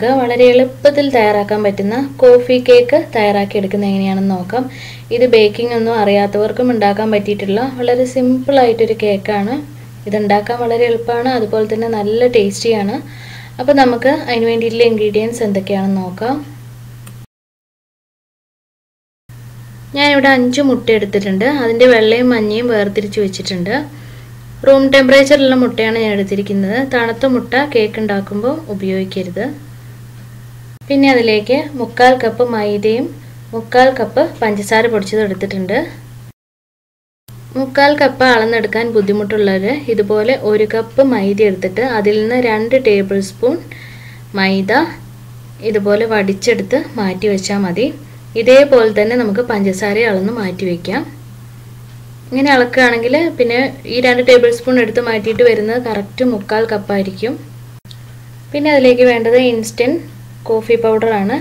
നമുക്ക് വളരെ എളുപ്പത്തിൽ തയ്യാറാക്കാൻ പറ്റുന്ന കോഫി കേക്ക് തയ്യാറാക്കി എടുക്കുന്നത് എങ്ങനെയാണെന്ന് നോക്കാം. ഇത് ബേക്കിംഗ് ഒന്നും അറിയാത്തവർക്കും ഉണ്ടാക്കാൻ പറ്റിയിട്ടുള്ള വളരെ സിമ്പിളായിട്ടൊരു കേക്കാണ് ഇതുണ്ടാക്കാൻ വളരെ എളുപ്പമാണ് അതുപോലെ തന്നെ നല്ല ടേസ്റ്റിയാണ് അപ്പോൾ നമുക്ക് അതിന് വേണ്ടിയിട്ടുള്ള ഇൻഗ്രീഡിയൻസ് എന്തൊക്കെയാണെന്ന് നോക്കാം. ഞാനിവിടെ അഞ്ച് മുട്ട എടുത്തിട്ടുണ്ട്. അതിന്റെ വെള്ളയും മഞ്ഞയും വേർതിരിച്ച് വെച്ചിട്ടുണ്ട്. റൂം ടെമ്പറേച്ചറിലുള്ള മുട്ടയാണ് ഞാൻ എടുത്തിരിക്കുന്നത്. തണുത്ത മുട്ട കേക്ക് ഉണ്ടാക്കുമ്പോൾ ഉപയോഗിക്കരുത്. പിന്നെ അതിലേക്ക് മുക്കാൽ കപ്പ് മൈദയും മുക്കാൽ കപ്പ് പഞ്ചസാര പൊടിച്ചത് എടുത്തിട്ടുണ്ട്. മുക്കാൽ കപ്പ് അളന്നെടുക്കാൻ ബുദ്ധിമുട്ടുള്ളവർ ഇതുപോലെ ഒരു കപ്പ് മൈദ എടുത്തിട്ട് അതിൽ നിന്ന് രണ്ട് ടേബിൾ സ്പൂൺ മൈദ ഇതുപോലെ വടിച്ചെടുത്ത് മാറ്റി വെച്ചാൽ മതി. ഇതേപോലെ തന്നെ നമുക്ക് പഞ്ചസാര അളന്ന് മാറ്റി വയ്ക്കാം ഇങ്ങനെ അളക്കുകയാണെങ്കിൽ പിന്നെ ഈ രണ്ട് ടേബിൾ സ്പൂൺ എടുത്ത് മാറ്റിയിട്ട് വരുന്നത് കറക്റ്റ് മുക്കാൽ കപ്പായിരിക്കും പിന്നെ അതിലേക്ക് വേണ്ടത് ഇൻസ്റ്റന്റ് കോഫി പൗഡറാണ്.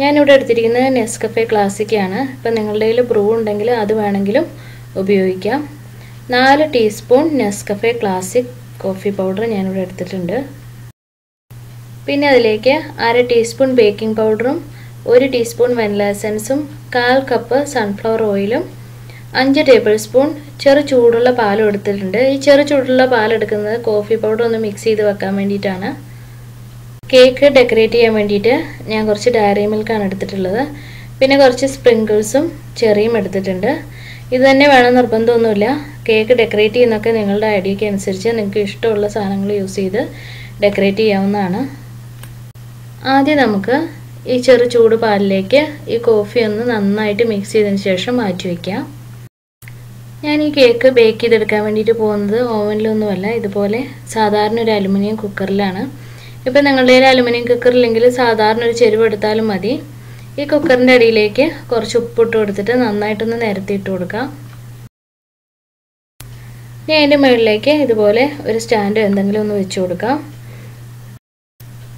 ഞാനിവിടെ എടുത്തിരിക്കുന്നത് നെസ്കഫെ ക്ലാസിക്കാണ്. ഇപ്പം നിങ്ങളുടെ കയ്യിൽ ബ്രൂ ഉണ്ടെങ്കിൽ അത് വേണമെങ്കിലും ഉപയോഗിക്കാം. നാല് teaspoon Nescafe classic coffee powder ഞാനിവിടെ എടുത്തിട്ടുണ്ട്. പിന്നെ അതിലേക്ക് അര ടീസ്പൂൺ ബേക്കിംഗ് പൗഡറും ഒരു ടീസ്പൂൺ വെനില എസൻസും കാൽ കപ്പ് സൺഫ്ലവർ ഓയിലും അഞ്ച് ടേബിൾ സ്പൂൺ ചെറു ചൂടുള്ള പാലും എടുത്തിട്ടുണ്ട്. ഈ ചെറു ചൂടുള്ള പാൽ എടുക്കുന്നത് കോഫി പൗഡർ ഒന്ന് മിക്സ് ചെയ്ത് വെക്കാൻ വേണ്ടിയിട്ടാണ്. കേക്ക് ഡെക്കറേറ്റ് ചെയ്യാൻ വേണ്ടിയിട്ട് ഞാൻ കുറച്ച് ഡയറി മിൽക്കാണ് എടുത്തിട്ടുള്ളത്. പിന്നെ കുറച്ച് സ്പ്രിങ്കിൾസും ചെറിയും എടുത്തിട്ടുണ്ട്. ഇത് തന്നെ വേണം നിർബന്ധമൊന്നുമില്ല. കേക്ക് ഡെക്കറേറ്റ് ചെയ്യുന്നൊക്കെ നിങ്ങളുടെ ഐഡിയയ്ക്ക് അനുസരിച്ച് നിങ്ങൾക്ക് ഇഷ്ടമുള്ള സാധനങ്ങൾ യൂസ് ചെയ്ത് ഡെക്കറേറ്റ് ചെയ്യാവുന്നതാണ്. ആദ്യം നമുക്ക് ഈ ചെറു ചൂട് പാലിലേക്ക് ഈ കോഫി ഒന്ന് നന്നായിട്ട് മിക്സ് ചെയ്തതിന് ശേഷം മാറ്റി വയ്ക്കാം ഞാൻ ഈ കേക്ക് ബേക്ക് ചെയ്തെടുക്കാൻ വേണ്ടിയിട്ട് പോകുന്നത് ഓവനിലൊന്നുമല്ല ഇതുപോലെ സാധാരണ ഒരു അലുമിനിയം കുക്കറിലാണ് ഇപ്പം നിങ്ങളുടെ കയ്യിൽ അലുമിനിയം കുക്കർ ഇല്ലെങ്കിൽ സാധാരണ ഒരു ചെരുവ് എടുത്താലും മതി. ഈ കുക്കറിന്റെ അടിയിലേക്ക് കുറച്ച് ഉപ്പിട്ട് കൊടുത്തിട്ട് നന്നായിട്ടൊന്ന് നിരത്തിയിട്ട് കൊടുക്കാം ഇനി അതിന്റെ മുകളിലേക്ക് ഇതുപോലെ ഒരു സ്റ്റാൻഡ് എന്തെങ്കിലും ഒന്ന് വെച്ച് കൊടുക്കാം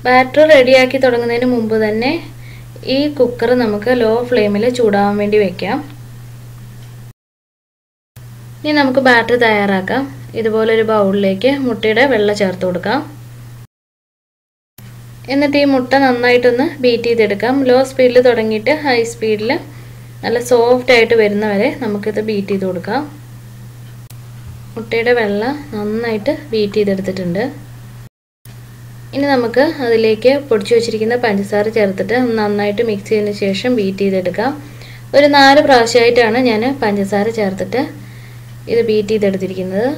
ബാറ്റർ റെഡിയാക്കി തുടങ്ങുന്നതിന് മുമ്പ് തന്നെ ഈ കുക്കർ നമുക്ക് ലോ ഫ്ലെയിമിൽ ചൂടാവാൻ വേണ്ടി വെക്കാം. ഇനി നമുക്ക് ബാറ്റർ തയ്യാറാക്കാം. ഇതുപോലെ ഒരു ബൗളിലേക്ക് മുട്ടയുടെ വെള്ള ചേർത്ത് കൊടുക്കാം. എന്നിട്ട് ഈ മുട്ട നന്നായിട്ടൊന്ന് ബീറ്റ് ചെയ്തെടുക്കാം. ലോ സ്പീഡിൽ തുടങ്ങിയിട്ട് ഹൈ സ്പീഡിൽ നല്ല സോഫ്റ്റ് ആയിട്ട് വരുന്നവരെ നമുക്കിത് ബീറ്റ് ചെയ്ത് കൊടുക്കാം. മുട്ടയുടെ വെള്ള നന്നായിട്ട് ബീറ്റ് ചെയ്തെടുത്തിട്ടുണ്ട്. ഇനി നമുക്ക് അതിലേക്ക് പൊടിച്ചു വെച്ചിരിക്കുന്ന പഞ്ചസാര ചേർത്തിട്ട് നന്നായിട്ട് മിക്സ് ചെയ്തതിന് ശേഷം ബീറ്റ് ചെയ്തെടുക്കാം. ഒരു നാല് പ്രാവശ്യമായിട്ടാണ് ഞാൻ പഞ്ചസാര ചേർത്തിട്ട് ഇത് ബീറ്റ് ചെയ്തെടുത്തിരിക്കുന്നത്.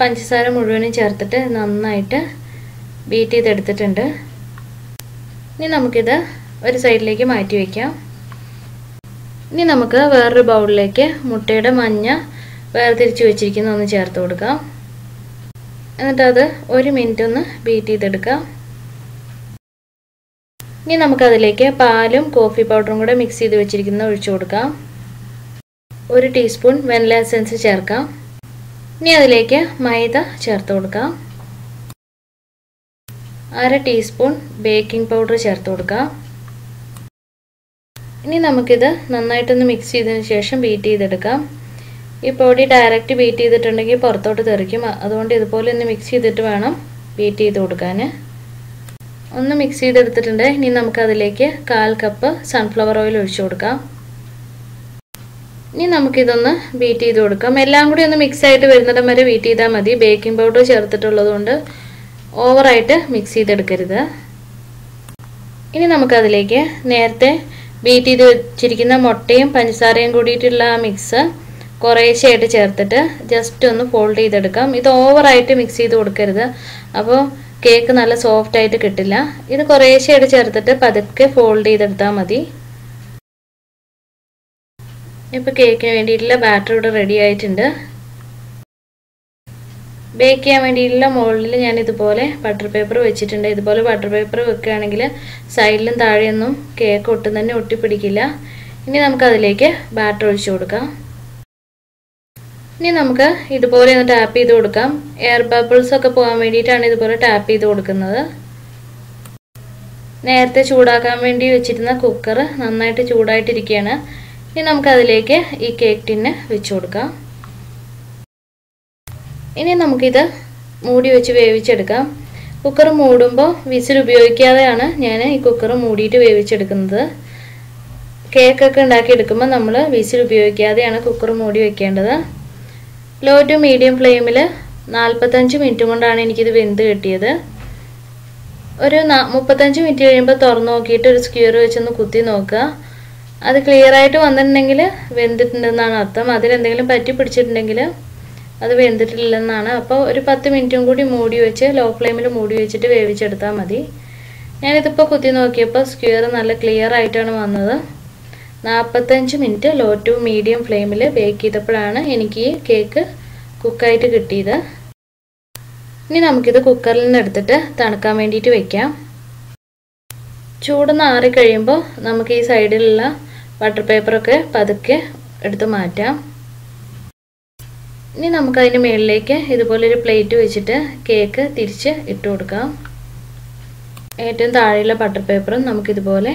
പഞ്ചസാര മുഴുവനും ചേർത്തിട്ട് നന്നായിട്ട് ബീറ്റ് ചെയ്തെടുത്തിട്ടുണ്ട്. ഇനി നമുക്കിത് ഒരു സൈഡിലേക്ക് മാറ്റി വയ്ക്കാം ഇനി നമുക്ക് വേറൊരു ബൗളിലേക്ക് മുട്ടയുടെ മഞ്ഞ വേർതിരിച്ച് വെച്ചിരിക്കുന്ന ഒന്ന് ചേർത്ത് കൊടുക്കാം. എന്നിട്ട് അത് ഒരു മിനിറ്റ് ഒന്ന് ബീറ്റ് ചെയ്തെടുക്കാം ഇനി നമുക്കതിലേക്ക് പാലും കോഫി പൗഡറും കൂടെ മിക്സ് ചെയ്ത് വെച്ചിരിക്കുന്ന ഒഴിച്ചു കൊടുക്കാം. ഒരു ടീസ്പൂൺ വെനില എസൻസ് ചേർക്കാം. ഇനി അതിലേക്ക് മൈദ ചേർത്ത് കൊടുക്കാം. അര ടീസ്പൂൺ ബേക്കിംഗ് പൗഡർ ചേർത്ത് കൊടുക്കാം. ഇനി നമുക്കിത് നന്നായിട്ടൊന്ന് മിക്സ് ചെയ്തതിന് ശേഷം ബീറ്റ് ചെയ്തെടുക്കാം. ഈ പൊടി ഡയറക്റ്റ് ബീറ്റ് ചെയ്തിട്ടുണ്ടെങ്കിൽ പുറത്തോട്ട് തെറിക്കും. അതുകൊണ്ട് ഇതുപോലെ ഒന്ന് മിക്സ് ചെയ്തിട്ട് വേണം ബീറ്റ് ചെയ്ത് കൊടുക്കാൻ. ഒന്ന് മിക്സ് ചെയ്തെടുത്തിട്ടുണ്ട്. ഇനി നമുക്കതിലേക്ക് കാൽ കപ്പ് സൺഫ്ലവർ ഓയിൽ ഒഴിച്ചു കൊടുക്കാം. ഇനി നമുക്കിതൊന്ന് ബീറ്റ് ചെയ്ത് കൊടുക്കാം. എല്ലാം കൂടി ഒന്ന് മിക്സ് ആയിട്ട് വരുന്നിടം വരെ ബീറ്റ് ചെയ്താൽ മതി. ബേക്കിംഗ് പൗഡർ ചേർത്തിട്ടുള്ളത് കൊണ്ട് ഓവറായിട്ട് മിക്സ് ചെയ്തെടുക്കരുത്. ഇനി നമുക്കതിലേക്ക് നേരത്തെ ബീറ്റ് ചെയ്ത് വെച്ചിരിക്കുന്ന മുട്ടയും പഞ്ചസാരയും കൂടിയിട്ടുള്ള ആ മിക്സ് കുറേശ്ശെയായിട്ട് ചേർത്തിട്ട് ജസ്റ്റ് ഒന്ന് ഫോൾഡ് ചെയ്തെടുക്കാം. ഇത് ഓവറായിട്ട് മിക്സ് ചെയ്ത് കൊടുക്കരുത്. അപ്പോൾ കേക്ക് നല്ല സോഫ്റ്റ് ആയിട്ട് കിട്ടില്ല. ഇത് കുറേശ്ശെയായിട്ട് ചേർത്തിട്ട് പതുക്കെ ഫോൾഡ് ചെയ്തെടുത്താൽ മതി. ഇപ്പോൾ കേക്കിന് വേണ്ടിയിട്ടുള്ള ബാറ്റർ ഇവിടെ റെഡി ആയിട്ടുണ്ട്. ബേക്ക് ചെയ്യാൻ വേണ്ടിയിട്ടുള്ള മുകളിൽ ഞാൻ ഇതുപോലെ ബട്ടർ പേപ്പർ വെച്ചിട്ടുണ്ട്. ഇതുപോലെ ബട്ടർ പേപ്പർ വെക്കുകയാണെങ്കിൽ സൈഡിലും താഴെയൊന്നും കേക്ക് ഒട്ടും തന്നെ ഒട്ടിപ്പിടിക്കില്ല. ഇനി നമുക്കതിലേക്ക് ബാറ്റർ ഒഴിച്ചു കൊടുക്കാം. ഇനി നമുക്ക് ഇതുപോലെ ഒന്ന് ടാപ്പ് ചെയ്ത് കൊടുക്കാം. എയർ ബബിൾസ് ഒക്കെ പോകാൻ വേണ്ടിയിട്ടാണ് ഇതുപോലെ ടാപ്പ് ചെയ്ത് കൊടുക്കുന്നത്. നേരത്തെ ചൂടാക്കാൻ വേണ്ടി വെച്ചിരുന്ന കുക്കർ നന്നായിട്ട് ചൂടായിട്ടിരിക്കുകയാണ്. ഇനി നമുക്കതിലേക്ക് ഈ കേക്ക് ടിന്ന് വെച്ച് കൊടുക്കാം. ഇനി നമുക്കിത് മൂടി വെച്ച് വേവിച്ചെടുക്കാം. കുക്കർ മൂടുമ്പോൾ വിസിൽ ഉപയോഗിക്കാതെയാണ് ഞാൻ ഈ കുക്കർ മൂടിയിട്ട് വേവിച്ചെടുക്കുന്നത്. കേക്കൊക്കെ ഉണ്ടാക്കി എടുക്കുമ്പോൾ നമ്മൾ വിസിൽ ഉപയോഗിക്കാതെയാണ് കുക്കർ മൂടി വെക്കേണ്ടത്. ലോ ടു മീഡിയം ഫ്ലെയിമിൽ നാൽപ്പത്തഞ്ച് മിനിറ്റ് കൊണ്ടാണ് എനിക്കിത് വെന്ത് കിട്ടിയത്. ഒരു മുപ്പത്തഞ്ച് മിനിറ്റ് കഴിയുമ്പോൾ തുറന്നു നോക്കിയിട്ട് ഒരു സ്ക്യൂർ വെച്ചൊന്ന് കുത്തി നോക്കുക. അത് ക്ലിയർ ആയിട്ട് വന്നിട്ടുണ്ടെങ്കിൽ വെന്തിട്ടുണ്ടെന്നാണ് അർത്ഥം. അതിലെന്തെങ്കിലും പറ്റി പിടിച്ചിട്ടുണ്ടെങ്കിൽ അത് വെന്തിട്ടില്ലെന്നാണ്. അപ്പോൾ ഒരു പത്ത് മിനിറ്റും കൂടി മൂടി വെച്ച് ലോ ഫ്ലെയിമിൽ മൂടി വെച്ചിട്ട് വേവിച്ചെടുത്താൽ മതി. ഞാനിതിപ്പോൾ കുത്തി നോക്കിയപ്പോൾ സ്ക്വയർ നല്ല ക്ലിയർ ആയിട്ടാണ് വന്നത്. നാൽപ്പത്തഞ്ച് മിനിറ്റ് ലോ ടു മീഡിയം ഫ്ലെയിമിൽ ബേക്ക് ചെയ്തപ്പോഴാണ് എനിക്ക് ഈ കേക്ക് കുക്കായിട്ട് കിട്ടിയത്. ഇനി നമുക്കിത് കുക്കറിൽ നിന്ന് എടുത്തിട്ട് തണുക്കാൻ വേണ്ടിയിട്ട് വെക്കാം. ചൂട് ആറി കഴിയുമ്പോൾ നമുക്ക് ഈ സൈഡിലുള്ള വാട്ടർ പേപ്പറൊക്കെ പതുക്കെ എടുത്ത് മാറ്റാം. ഇനി നമുക്ക് അതിന് മുകളിലേക്ക് ഇതുപോലൊരു പ്ലേറ്റ് വെച്ചിട്ട് കേക്ക് തിരിച്ച് ഇട്ട് കൊടുക്കാം. ഏറ്റവും താഴെയുള്ള ബട്ടർ പേപ്പറും നമുക്കിതുപോലെ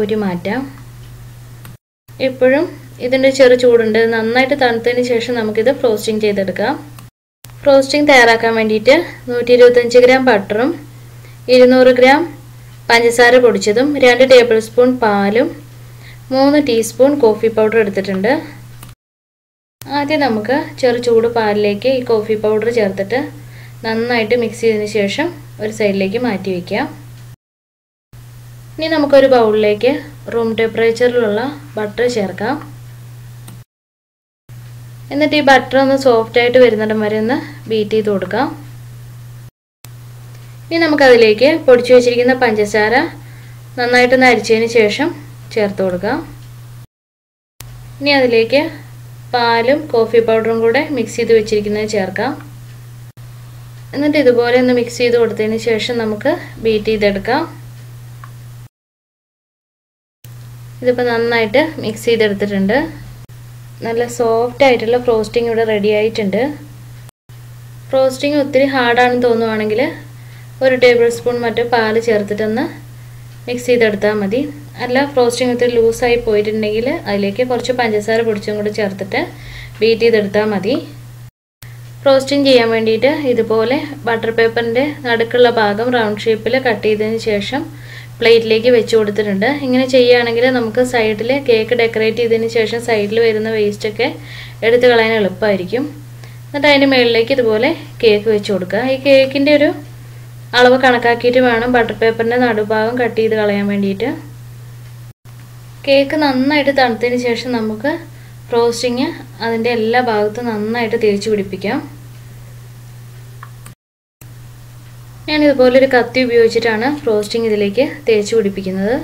ഒരു മാറ്റാം. എപ്പോഴും ഇതിന്റെ ചെറു ചൂടുണ്ട്. നന്നായിട്ട് തണുത്തതിന് ശേഷം നമുക്കിത് ഫ്രോസ്റ്റിംഗ് ചെയ്തെടുക്കാം. ഫ്രോസ്റ്റിംഗ് തയ്യാറാക്കാൻ വേണ്ടിയിട്ട് നൂറ്റി ഇരുപത്തഞ്ച് ഗ്രാം ബട്ടറും ഇരുന്നൂറ് ഗ്രാം പഞ്ചസാര പൊടിച്ചതും രണ്ട് ടേബിൾ സ്പൂൺ പാലും മൂന്ന് ടീസ്പൂൺ കോഫി പൗഡർ എടുത്തിട്ടുണ്ട്. ആദ്യം നമുക്ക് ചെറു ചൂട് പാലിലേക്ക് ഈ കോഫി പൗഡർ ചേർത്തിട്ട് നന്നായിട്ട് മിക്സ് ചെയ്തതിന് ശേഷം ഒരു സൈഡിലേക്ക് മാറ്റി വയ്ക്കാം ഇനി നമുക്കൊരു ബൗളിലേക്ക് റൂം ടെമ്പറേച്ചറിലുള്ള ബട്ടർ ചേർക്കാം. എന്നിട്ട് ഈ ബട്ടർ ഒന്ന് സോഫ്റ്റ് ആയിട്ട് വരുന്നിടം വരെ ഒന്ന് ബീറ്റ് ചെയ്ത് കൊടുക്കാം. ഇനി നമുക്കതിലേക്ക് പൊടിച്ചു വെച്ചിരിക്കുന്ന പഞ്ചസാര നന്നായിട്ടൊന്ന് അരിച്ചതിന് ശേഷം ചേർത്ത് കൊടുക്കാം. ഇനി അതിലേക്ക് പാലും കോഫി പൗഡറും കൂടെ മിക്സ് ചെയ്ത് വെച്ചിരിക്കുന്നത് ചേർക്കാം. എന്നിട്ട് ഇതുപോലെ ഒന്ന് മിക്സ് ചെയ്ത് കൊടുത്തതിന് ശേഷം നമുക്ക് ബീറ്റ് ചെയ്തെടുക്കാം. ഇതിപ്പോൾ നന്നായിട്ട് മിക്സ് ചെയ്തെടുത്തിട്ടുണ്ട്. നല്ല സോഫ്റ്റ് ആയിട്ടുള്ള ഫ്രോസ്റ്റിംഗ് ഇവിടെ റെഡി ആയിട്ടുണ്ട്. ഫ്രോസ്റ്റിംഗ് ഒത്തിരി ഹാർഡാണെന്ന് തോന്നുവാണെങ്കിൽ ഒരു ടേബിൾ സ്പൂൺ മറ്റോ പാൽ ചേർത്തിട്ടൊന്ന് മിക്സ് ചെയ്തെടുത്താൽ മതി. അല്ല ഫ്രോസ്റ്റിംഗ് ഒത്തിരി ലൂസായി പോയിട്ടുണ്ടെങ്കിൽ അതിലേക്ക് കുറച്ച് പഞ്ചസാര പൊടിച്ചും കൂടി ചേർത്തിട്ട് ബീറ്റ് ചെയ്തെടുത്താൽ മതി. ഫ്രോസ്റ്റിംഗ് ചെയ്യാൻ വേണ്ടിയിട്ട് ഇതുപോലെ ബട്ടർ പേപ്പറിന്റെ നടുക്കുള്ള ഭാഗം റൗണ്ട് ഷേപ്പിൽ കട്ട് ചെയ്തതിന് ശേഷം പ്ലേറ്റിലേക്ക് വെച്ച് കൊടുത്തിട്ടുണ്ട്. ഇങ്ങനെ ചെയ്യുകയാണെങ്കിൽ നമുക്ക് സൈഡിൽ കേക്ക് ഡെക്കറേറ്റ് ചെയ്തതിന് ശേഷം സൈഡിൽ വരുന്ന വേസ്റ്റൊക്കെ എടുത്തു കളയാൻ എളുപ്പമായിരിക്കും. എന്നിട്ട് അതിന്റെ മുകളിലേക്ക് ഇതുപോലെ കേക്ക് വെച്ച് കൊടുക്കുക. ഈ കേക്കിന്റെ ഒരു അളവ് കണക്കാക്കിയിട്ട് വേണം ബട്ടർ പേപ്പറിന്റെ നടുഭാഗം കട്ട് ചെയ്ത് കളയാൻ വേണ്ടിയിട്ട്. കേക്ക് നന്നായിട്ട് തണുത്തതിന് ശേഷം നമുക്ക് റോസ്റ്റിങ് അതിന്റെ എല്ലാ ഭാഗത്തും നന്നായിട്ട് തിരിച്ചു പിടിപ്പിക്കാം. ഞാൻ ഇതുപോലൊരു കത്തി ഉപയോഗിച്ചിട്ടാണ് റോസ്റ്റിങ് ഇതിലേക്ക് തേച്ച് പിടിപ്പിക്കുന്നത്.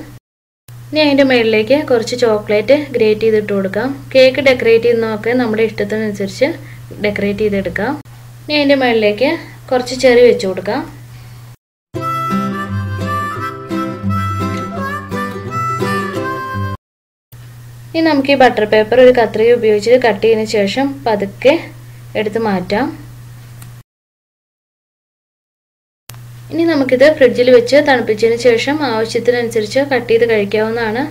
ഇനി അതിന്റെ മുകളിലേക്ക് കുറച്ച് ചോക്ലേറ്റ് ഗ്രേറ്റ് ചെയ്തിട്ട് കൊടുക്കാം. കേക്ക് ഡെക്കറേറ്റ് ചെയ്യുന്നതൊക്കെ നമ്മുടെ ഇഷ്ടത്തിനനുസരിച്ച് ഡെക്കറേറ്റ് ചെയ്തെടുക്കാം. ഇനി അതിന്റെ മുകളിലേക്ക് കുറച്ച് ചെറി വെച്ച് കൊടുക്കാം. ഇനി നമുക്ക് ഈ ബട്ടർ പേപ്പർ ഒരു കത്രിക ഉപയോഗിച്ച് കട്ട് ചെയ്തതിന് ശേഷം പതുക്കെ എടുത്ത് മാറ്റാം. ഇനി നമുക്കിത് ഫ്രിഡ്ജിൽ വെച്ച് തണുപ്പിച്ചതിന് ശേഷം ആവശ്യത്തിനനുസരിച്ച് കട്ട് ചെയ്ത് കഴിക്കാവുന്നതാണ്.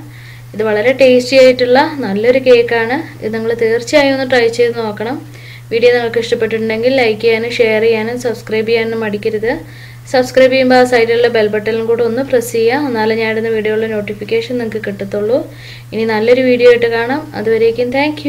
ഇത് വളരെ ടേസ്റ്റി ആയിട്ടുള്ള നല്ലൊരു കേക്കാണ് ഇത് നിങ്ങൾ തീർച്ചയായും ഒന്ന് ട്രൈ ചെയ്ത് നോക്കണം. വീഡിയോ നിങ്ങൾക്ക് ഇഷ്ടപ്പെട്ടിട്ടുണ്ടെങ്കിൽ ലൈക്ക് ചെയ്യാനും ഷെയർ ചെയ്യാനും സബ്സ്ക്രൈബ് ചെയ്യാനും മടിക്കരുത്. സബ്സ്ക്രൈബ് ചെയ്യുമ്പോൾ ആ സൈഡിലുള്ള ബെൽ ബട്ടണും കൂടെ ഒന്ന് പ്രസ് ചെയ്യുക. എന്നാലും ഞാൻ ഇടുന്ന വീഡിയോയിലെ നോട്ടിഫിക്കേഷൻ നിങ്ങൾക്ക് കിട്ടത്തുള്ളൂ. ഇനി നല്ലൊരു വീഡിയോ ആയിട്ട് കാണാം. അതുവരേക്കും താങ്ക്